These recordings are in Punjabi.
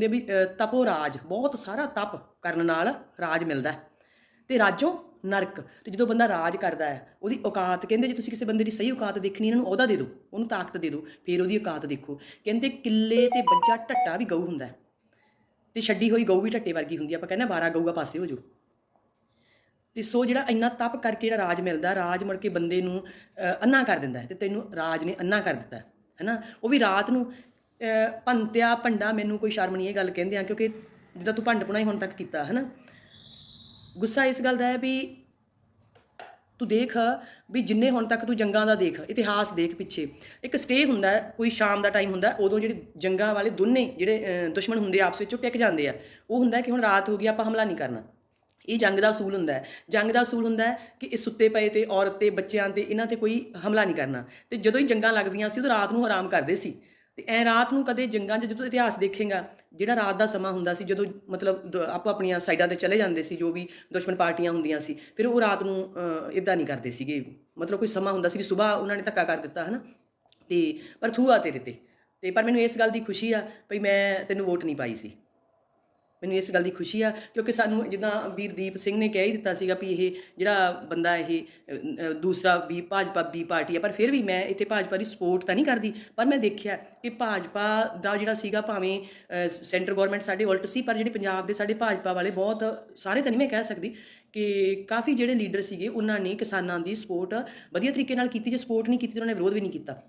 ਹੁੰਦੇ ਵੀ ਅ, ਤਪੋ ਰਾਜ ਬਹੁਤ ਸਾਰਾ ਤਪ ਕਰਨ ਨਾਲ ਰਾਜ ਮਿਲਦਾ ਤੇ ਰਾਜੋ ਨਰਕ ਤੇ ਜਦੋਂ ਬੰਦਾ ਰਾਜ ਕਰਦਾ ਹੈ ਉਹਦੀ ਔਕਾਤ ਕਹਿੰਦੇ ਜੇ ਤੁਸੀਂ ਕਿਸੇ ਬੰਦੇ ਦੀ ਸਹੀ ਔਕਾਤ ਦੇਖਣੀ ਇਹਨਾਂ ਨੂੰ ਉਹਦਾ ਦੇ ਦਿਓ ਉਹਨੂੰ ਤਾਕਤ ਦੇ ਦਿਓ ਫਿਰ ਉਹਦੀ ਔਕਾਤ ਦੇਖੋ। ਕਹਿੰਦੇ ਕਿੱਲੇ ਤੇ ਬੱਜਾ ਢੱਟਾ ਵੀ ਗਊ ਹੁੰਦਾ ਤੇ ਛੱਡੀ ਹੋਈ ਗਊ ਵੀ ਢੱਟੇ ਵਰਗੀ ਹੁੰਦੀ ਆਪਾਂ ਕਹਿੰਦੇ 12 ਗਊਆ ਪਾਸੇ ਹੋ ਜਾਓ। ਤੇ ਸੋ ਜਿਹੜਾ ਇੰਨਾ ਤਪ ਕਰਕੇ ਜਿਹੜਾ ਰਾਜ ਮਿਲਦਾ ਰਾਜ ਮੁੜ ਕੇ ਬੰਦੇ ਨੂੰ ਅਹ, ਅੰਨਾ ਕਰ ਦਿੰਦਾ ਤੇ ਤੈਨੂੰ ਰਾਜ ਨੇ ਅੰਨਾ ਕਰ ਦਿੱਤਾ ਹੈ ਹੈਨਾ? ਉਹ ਵੀ ਰਾਤ ਨੂੰ ਭੰਤਿਆ ਭੰਡਾ ਮੈਨੂੰ ਕੋਈ ਸ਼ਰਮ ਨਹੀਂ ਇਹ ਗੱਲ ਕਹਿੰਦੇ ਆ, ਕਿਉਂਕਿ ਜਿੱਦਾਂ ਤੂੰ ਭੰਡ ਪੁਣਾ ਹੀ ਹੁਣ ਤੱਕ ਕੀਤਾ ਹੈ ਨਾ ਗੁੱਸਾ ਇਸ ਗੱਲ ਦਾ ਹੈ ਵੀ ਤੂੰ ਦੇਖ ਵੀ ਜਿੰਨੇ ਹੁਣ ਤੱਕ ਤੂੰ ਜੰਗਾਂ ਦਾ ਦੇਖ, ਇਤਿਹਾਸ ਦੇਖ ਪਿੱਛੇ। ਇੱਕ ਸਟੇ ਹੁੰਦਾ ਕੋਈ ਸ਼ਾਮ ਦਾ ਟਾਈਮ ਹੁੰਦਾ ਉਦੋਂ ਜਿਹੜੇ ਜੰਗਾਂ ਵਾਲੇ ਦੋਨੇ ਜਿਹੜੇ ਦੁਸ਼ਮਣ ਹੁੰਦੇ ਆਪਸ ਵਿੱਚ, ਉਹ ਟਿਕ ਜਾਂਦੇ ਆ। ਉਹ ਹੁੰਦਾ ਕਿ ਹੁਣ ਰਾਤ ਹੋ ਗਈ, ਆਪਾਂ ਹਮਲਾ ਨਹੀਂ ਕਰਨਾ। ਇਹ ਜੰਗ ਦਾ ਅਸੂਲ ਹੁੰਦਾ ਹੈ। ਜੰਗ ਦਾ ਅਸੂਲ ਹੁੰਦਾ ਹੈ ਕਿ ਇਹ ਸੁੱਤੇ ਪਏ ਤੇ ਔਰਤ ਤੇ ਬੱਚਿਆਂ ਤੇ ਇਹਨਾਂ ਤੇ ਕੋਈ ਹਮਲਾ ਨਹੀਂ ਕਰਨਾ। ਤੇ ਜਦੋਂ ਹੀ ਜੰਗਾਂ ਲੱਗਦੀਆਂ ਸੀ, ਉਦੋਂ ਰਾਤ ਨੂੰ ਆਰਾਮ ਕਰਦੇ ਸੀ। ਤੇ ਐ ਰਾਤ ਨੂੰ ਕਦੇ ਜੰਗਾਂ 'ਚ ਜਦੋਂ ਇਤਿਹਾਸ ਦੇਖੇਗਾ, ਜਿਹੜਾ ਰਾਤ ਦਾ ਸਮਾਂ ਹੁੰਦਾ ਸੀ, ਜਦੋਂ ਮਤਲਬ ਦ- ਆਪੋ ਆਪਣੀਆਂ ਸਾਈਡਾਂ ਤੇ ਚਲੇ ਜਾਂਦੇ ਸੀ, ਜੋ ਵੀ ਦੁਸ਼ਮਣ ਪਾਰਟੀਆਂ ਹੁੰਦੀਆਂ ਸੀ, ਫਿਰ ਉਹ ਰਾਤ ਨੂੰ ਇਦਾਂ ਨਹੀਂ ਕਰਦੇ ਸੀਗੇ। ਮਤਲਬ ਕੋਈ ਸਮਾਂ ਹੁੰਦਾ ਸੀ ਕਿ ਸਵੇਰ ਉਹਨਾਂ ਨੇ ਧੱਕਾ ਕਰ ਦਿੱਤਾ, ਹਨਾ? ਤੇ ਪਰ ਥੂਆ ਤੇਰੇ ਤੇ। ਤੇ ਪਰ ਮੈਨੂੰ ਇਸ ਗੱਲ ਦੀ ਖੁਸ਼ੀ ਆ, ਭਈ ਮੈਂ ਤੈਨੂੰ ਵੋਟ ਨਹੀਂ ਪਾਈ ਸੀ। ਮੈਨੂੰ ਇਸ ਗੱਲ ਦੀ ਖੁਸ਼ੀ ਆ, ਕਿਉਂਕਿ ਸਾਨੂੰ ਜਿੱਦਾਂ ਵੀਰਦੀਪ ਸਿੰਘ ਨੇ ਕਹਿ ਹੀ ਦਿੱਤਾ ਸੀਗਾ ਵੀ ਇਹ ਜਿਹੜਾ ਬੰਦਾ ਇਹ ਦੂਸਰਾ ਵੀ ਭਾਜਪਾ ਵੀ ਪਾਰਟੀ ਆ, ਪਰ ਫਿਰ ਵੀ ਮੈਂ ਇੱਥੇ ਭਾਜਪਾ ਦੀ ਸਪੋਰਟ ਤਾਂ ਨਹੀਂ ਕਰਦੀ, ਪਰ ਮੈਂ ਦੇਖਿਆ ਕਿ ਭਾਜਪਾ ਦਾ ਜਿਹੜਾ ਸੀਗਾ ਭਾਵੇਂ ਸੈਂਟਰ ਗਵਰਨਮੈਂਟ ਸਾਡੇ ਉਲਟ ਸੀ, ਪਰ ਜਿਹੜੇ ਪੰਜਾਬ ਦੇ ਸਾਡੇ ਭਾਜਪਾ ਵਾਲੇ ਬਹੁਤ ਸਾਰੇ ਤਾਂ ਨਹੀਂ ਮੈਂ ਕਹਿ ਸਕਦੀ ਕਿ ਕਾਫੀ ਜਿਹੜੇ ਲੀਡਰ ਸੀਗੇ, ਉਹਨਾਂ ਨੇ ਕਿਸਾਨਾਂ ਦੀ ਸਪੋਰਟ ਵਧੀਆ ਤਰੀਕੇ ਨਾਲ ਕੀਤੀ, ਜੇ ਸਪੋਰਟ ਨਹੀਂ ਕੀਤੀ ਤਾਂ ਉਹਨਾਂ ਨੇ ਵਿਰੋਧ ਵੀ ਨਹੀਂ ਕੀਤਾ।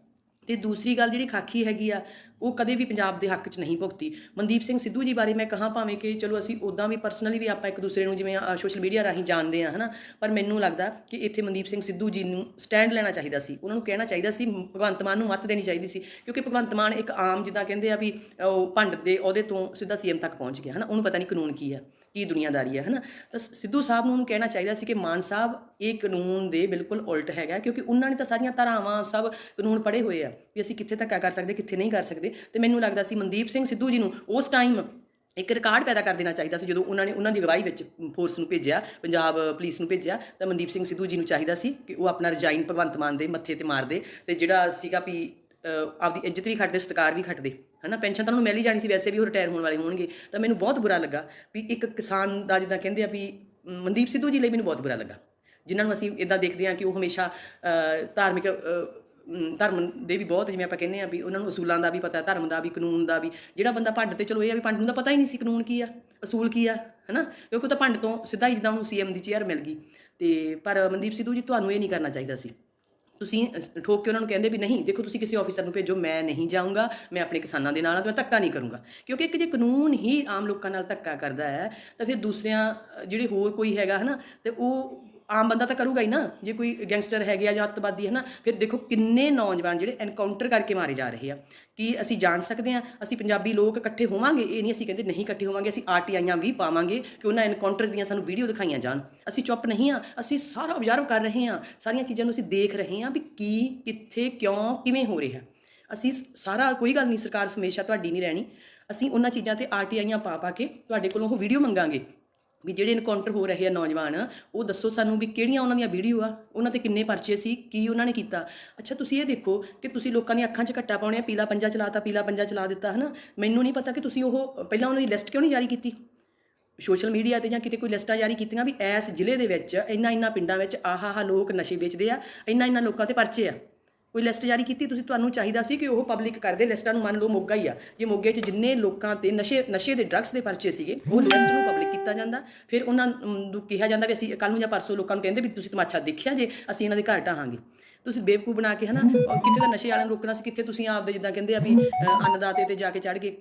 ਤੇ ਦੂਸਰੀ ਗੱਲ ਜਿਹੜੀ ਖਾਕੀ ਹੈਗੀ ਆ, ਉਹ ਕਦੇ ਵੀ ਪੰਜਾਬ ਦੇ ਹੱਕ 'ਚ ਨਹੀਂ ਭੁਗਤੀ। ਮਨਦੀਪ ਸਿੰਘ ਸਿੱਧੂ ਜੀ ਬਾਰੇ ਮੈਂ ਕਹਾਂ ਭਾਵੇਂ ਕਿ ਚਲੋ ਅਸੀਂ ਉਦਾਂ ਵੀ ਪਰਸਨਲੀ ਵੀ ਆਪਾਂ ਇੱਕ ਦੂਸਰੇ ਨੂੰ ਜਿਵੇਂ ਸੋਸ਼ਲ ਮੀਡੀਆ ਰਾਹੀਂ ਜਾਣਦੇ ਆ, ਹਨਾ? ਪਰ ਮੈਨੂੰ ਲੱਗਦਾ ਕਿ ਇੱਥੇ ਮਨਦੀਪ ਸਿੰਘ ਸਿੱਧੂ ਜੀ ਨੂੰ ਸਟੈਂਡ ਲੈਣਾ ਚਾਹੀਦਾ ਸੀ। ਉਹਨਾਂ ਨੂੰ ਕਹਿਣਾ ਚਾਹੀਦਾ ਸੀ, ਭਗਵੰਤ ਮਾਨ ਨੂੰ ਮੱਤ ਦੇਣੀ ਚਾਹੀਦੀ ਸੀ, ਕਿਉਂਕਿ ਭਗਵੰਤ ਮਾਨ ਇੱਕ ਆਮ ਜਿੱਦਾਂ ਕਹਿੰਦੇ ਆ ਵੀ, ਉਹ ਭੰਡ ਦੇ ਉਹਦੇ ਤੋਂ ਸਿੱਧਾ ਸੀਐਮ ਤੱਕ ਪਹੁੰਚ ਗਿਆ, ਹਨਾ? ਉਹਨੂੰ ਪਤਾ ਨਹੀਂ ਕਾਨੂੰਨ ਕੀ ਹੈ ਕੀ ਦੁਨੀਆਦਾਰੀ ਹੈ, ਹਨਾ? ਤਾਂ ਸਿੱਧੂ ਸਾਹਿਬ ਨੂੰ ਉਹਨੂੰ ਕਹਿਣਾ ਚਾਹੀਦਾ ਸੀ ਕਿ ਮਾਨ ਸਾਹਿਬ, ਇਹ ਕਾਨੂੰਨ ਦੇ ਬਿਲਕੁਲ ਉਲਟ ਹੈਗਾ, ਕਿਉਂਕਿ ਉਹਨਾਂ ਨੇ ਤਾਂ ਸਾਰੀਆਂ ਧਾਰਾਵਾਂ, ਸਭ ਕਾਨੂੰਨ ਪੜ੍ਹੇ ਹੋਏ ਆ, ਵੀ ਅਸੀਂ ਕਿੱਥੇ ਧੱਕਾ ਕਰ ਸਕਦੇ, ਕਿੱਥੇ ਨਹੀਂ ਕਰ ਸਕਦੇ। ਤੇ ਮੈਨੂੰ ਲੱਗਦਾ ਸੀ ਮਨਦੀਪ ਸਿੰਘ ਸਿੱਧੂ ਜੀ ਨੂੰ ਉਸ ਟਾਈਮ ਇੱਕ ਰਿਕਾਰਡ ਪੈਦਾ ਕਰ ਦੇਣਾ ਚਾਹੀਦਾ ਸੀ, ਜਦੋਂ ਉਹਨਾਂ ਨੇ ਉਹਨਾਂ ਦੀ ਅਗਵਾਈ ਵਿੱਚ ਫੋਰਸ ਨੂੰ ਭੇਜਿਆ, ਪੰਜਾਬ ਪੁਲਿਸ ਨੂੰ ਭੇਜਿਆ, ਤਾਂ ਮਨਦੀਪ ਸਿੰਘ ਸਿੱਧੂ ਜੀ ਨੂੰ ਚਾਹੀਦਾ ਸੀ ਕਿ ਉਹ ਆਪਣਾ ਰਿਜ਼ਾਈਨ ਭਗਵੰਤ ਮਾਨ ਦੇ ਮੱਥੇ ਤੇ ਮਾਰ ਦੇ, ਤੇ ਜਿਹੜਾ ਸੀਗਾ ਵੀ ਆਪਦੀ ਇੱਜ਼ਤ ਵੀ ਖੱਟਦੇ, ਸਤਿਕਾਰ ਵੀ ਖੱਟਦੇ। ਹਨਾ, ਪੈਨਸ਼ਨ ਤਾਂ ਉਹਨੂੰ ਮਿਲ ਹੀ ਜਾਣੀ ਸੀ, ਵੈਸੇ ਵੀ ਉਹ ਰਿਟਾਇਰ ਹੋਣ ਵਾਲੇ ਹੋਣਗੇ। ਤਾਂ ਮੈਨੂੰ ਬਹੁਤ ਬੁਰਾ ਲੱਗਾ ਵੀ ਇੱਕ ਕਿਸਾਨ ਦਾ ਜਿੱਦਾਂ ਕਹਿੰਦੇ ਆ ਵੀ ਮਨਦੀਪ ਸਿੱਧੂ ਜੀ ਲਈ ਮੈਨੂੰ ਬਹੁਤ ਬੁਰਾ ਲੱਗਾ। ਜਿਨ੍ਹਾਂ ਨੂੰ ਅਸੀਂ ਇਦਾਂ ਦੇਖਦੇ ਹਾਂ ਕਿ ਉਹ ਹਮੇਸ਼ਾ ਧਾਰਮਿਕ ਧਰਮ ਦੇ ਵੀ ਬਹੁਤ, ਜਿਵੇਂ ਆਪਾਂ ਕਹਿੰਦੇ ਆ ਵੀ ਉਹਨਾਂ ਨੂੰ ਅਸੂਲਾਂ ਦਾ ਵੀ ਪਤਾ, ਧਰਮ ਦਾ ਵੀ, ਕਾਨੂੰਨ ਦਾ ਵੀ। ਜਿਹੜਾ ਬੰਦਾ ਭੰਡ ਤੇ ਚਲੋ ਇਹ ਆ ਵੀ ਭੰਡ ਨੂੰ ਤਾਂ ਪਤਾ ਹੀ ਨਹੀਂ ਸੀ ਕਾਨੂੰਨ ਕੀ ਆ, ਅਸੂਲ ਕੀ ਆ, ਹਨਾ? ਕਿਉਂਕਿ ਉਹ ਤਾਂ ਭੰਡ ਤੋਂ ਸਿੱਧਾ ਹੀ ਜਿੱਦਾਂ ਉਹਨੂੰ ਸੀਐਮ ਦੀ ਚੇਅਰ ਮਿਲ ਗਈ। ਤੇ ਪਰ ਮਨਦੀਪ ਸਿੱਧੂ ਜੀ, ਤੁਹਾਨੂੰ ਇਹ ਨਹੀਂ ਕਰਨਾ ਚਾਹੀਦਾ ਸੀ। ਤੁਸੀਂ ਠੋਕ ਕੇ ਉਹਨਾਂ ਨੂੰ ਕਹਿੰਦੇ ਵੀ ਨਹੀਂ, ਦੇਖੋ ਤੁਸੀਂ ਕਿਸੇ ਆਫੀਸਰ ਨੂੰ ਭੇਜੋ, ਮੈਂ ਨਹੀਂ ਜਾਊਂਗਾ, ਮੈਂ ਆਪਣੇ ਕਿਸਾਨਾਂ ਦੇ ਨਾਲ ਮੈਂ ਧੱਕਾ ਨਹੀਂ ਕਰੂੰਗਾ। ਕਿਉਂਕਿ ਇੱਕ ਜੇ ਕਾਨੂੰਨ ਹੀ ਆਮ ਲੋਕਾਂ ਨਾਲ ਧੱਕਾ ਕਰਦਾ ਹੈ, ਤਾਂ ਫਿਰ ਦੂਸਰਿਆਂ ਜਿਹੜੇ ਹੋਰ ਕੋਈ ਹੈਗਾ ਹਨਾ, ਤੇ ਉਹ ਆਮ ਬੰਦਾ ਤਾਂ ਕਰੂਗਾ ਹੀ ਨਾ। ਜੇ ਕੋਈ ਗੈਂਗਸਟਰ ਹੈਗੇ ਆ ਜਾਂ ਅੱਤਵਾਦੀ ਹੈ ਨਾ, ਫਿਰ ਦੇਖੋ ਕਿੰਨੇ ਨੌਜਵਾਨ ਜਿਹੜੇ ਐਨਕਾਊਂਟਰ ਕਰਕੇ ਮਾਰੇ ਜਾ ਰਹੇ ਆ। ਕੀ ਅਸੀਂ ਜਾਣ ਸਕਦੇ ਆ? ਅਸੀਂ ਪੰਜਾਬੀ ਲੋਕ ਇਕੱਠੇ ਹੋਵਾਂਗੇ? ਇਹ ਨਹੀਂ ਅਸੀਂ ਕਹਿੰਦੇ ਨਹੀਂ ਇਕੱਠੇ ਹੋਵਾਂਗੇ, ਅਸੀਂ ਆਰਟੀਆਈਆਂ ਵੀ ਪਾਵਾਂਗੇ ਕਿ ਉਹਨਾਂ ਐਨਕਾਊਂਟਰ ਦੀਆਂ ਸਾਨੂੰ ਵੀਡੀਓ ਦਿਖਾਈਆਂ ਜਾਣ। ਅਸੀਂ ਚੁੱਪ ਨਹੀਂ ਆ, ਅਸੀਂ ਸਾਰਾ ਆਬਜ਼ਰਵ ਕਰ ਰਹੇ ਆ। ਸਾਰੀਆਂ ਚੀਜ਼ਾਂ ਨੂੰ ਅਸੀਂ ਦੇਖ ਰਹੇ ਆ ਵੀ ਕੀ, ਕਿੱਥੇ, ਕਿਉਂ, ਕਿਵੇਂ ਹੋ ਰਿਹਾ। ਅਸੀਂ ਸਾਰਾ ਕੋਈ ਗੱਲ ਨਹੀਂ, ਸਰਕਾਰ ਹਮੇਸ਼ਾ ਤੁਹਾਡੀ ਨਹੀਂ ਰਹਿਣੀ। ਅਸੀਂ ਉਹਨਾਂ ਚੀਜ਼ਾਂ ਤੇ ਆਰਟੀਆਈਆਂ ਪਾ ਪਾ ਕੇ ਤੁਹਾਡੇ ਕੋਲੋਂ ਉਹ ਵੀਡੀਓ ਮੰਗਾਂਗੇ। ਵੀ ਜਿਹੜੇ ਇਨਕਾਊਂਟਰ ਹੋ ਰਹੇ ਆ ਨੌਜਵਾਨ, ਉਹ ਦੱਸੋ ਸਾਨੂੰ ਵੀ ਕਿਹੜੀਆਂ ਉਹਨਾਂ ਦੀਆਂ ਵੀਡੀਓ ਆ, ਉਹਨਾਂ ਤੇ ਕਿੰਨੇ ਪਰਚੇ ਸੀ, ਕੀ ਉਹਨਾਂ ਨੇ ਕੀਤਾ? ਅੱਛਾ, ਤੁਸੀਂ ਇਹ ਦੇਖੋ ਕਿ ਤੁਸੀਂ ਲੋਕਾਂ ਦੀਆਂ ਅੱਖਾਂ 'ਚ ਘੱਟਾ ਪਾਉਣੇ ਆ, ਪੀਲਾ ਪੰਜਾ ਚਲਾਤਾ, ਪੀਲਾ ਪੰਜਾ ਚਲਾ ਦਿੱਤਾ, ਹਨਾ? ਮੈਨੂੰ ਨਹੀਂ ਪਤਾ ਕਿ ਤੁਸੀਂ ਉਹ, ਪਹਿਲਾਂ ਉਹਨਾਂ ਦੀ ਲਿਸਟ ਕਿਉਂ ਨਹੀਂ ਜਾਰੀ ਕੀਤੀ? ਸੋਸ਼ਲ ਮੀਡੀਆ ਤੇ ਜਾਂ ਕਿਤੇ ਕੋਈ ਲਿਸਟਾਂ ਜਾਰੀ ਕੀਤੀਆਂ ਵੀ ਇਸ ਜ਼ਿਲ੍ਹੇ ਦੇ ਵਿੱਚ ਇੰਨਾ ਇੰਨਾ ਪਿੰਡਾਂ ਵਿੱਚ ਆਹ ਆਹ ਲੋਕ ਨਸ਼ੇ ਵੇਚਦੇ ਆ ਇੰਨਾ ਇੰਨਾ ਲੋਕਾਂ ਤੇ ਪਰਚੇ ਆ। ਕੋਈ ਲਿਸਟ ਜਾਰੀ ਕੀਤੀ, ਤੁਸੀਂ ਤੁਹਾਨੂੰ ਚਾਹੀਦਾ ਸੀ ਕਿ ਉਹ ਪਬਲਿਕ ਕਰਦੇ ਲਿਸਟਾਂ ਨੂੰ ਮੰਨ ਲਓ ਮੋਗਾ ਹੀ ਆ। ਜੇ ਮੋਗੇ 'ਚ ਜਿੰਨੇ ਲੋਕਾਂ ਤੇ ਨਸ਼ੇ ਨਸ਼ੇ ਦੇ ਡਰੱਗਸ ਦੇ ਪਰਚੇ ਸੀਗੇ, ਉਹ ਲਿਸਟ ਨੂੰ ਪਬਲਿਕ ਕੀਤਾ ਜਾਂਦਾ। ਫਿਰ ਉਹਨਾਂ ਨੂੰ ਕਿਹਾ ਜਾਂਦਾ ਵੀ ਅਸੀਂ ਕੱਲ ਨੂੰ ਜਾਂ ਪਰਸੋਂ ਲੋਕਾਂ ਨੂੰ ਕਹਿੰਦੇ ਵੀ ਤੁਸੀਂ ਤਮਾਸ਼ਾ ਦੇਖਿਆ ਜੇ, ਅਸੀਂ ਇਹਨਾਂ ਦੇ ਘਰ ਢਾਹਾਂਗੇ। ਤੁਸੀਂ ਬੇਵਕੂ ਬਣਾ ਕੇ ਹਨਾ ਔਰ ਕਿੱਥੇ ਦਾ ਨਸ਼ੇ ਵਾਲਿਆਂ ਨੂੰ ਰੋਕਣਾ ਸੀ, ਕਿੱਥੇ ਤੁਸੀਂ ਆਪਦੇ ਜਿੱਦਾਂ ਕਹਿੰਦੇ ਆ ਵੀ ਅੰਨਦਾਤੇ ਤੇ ਜਾ ਕੇ ਚੜ ਗਏ।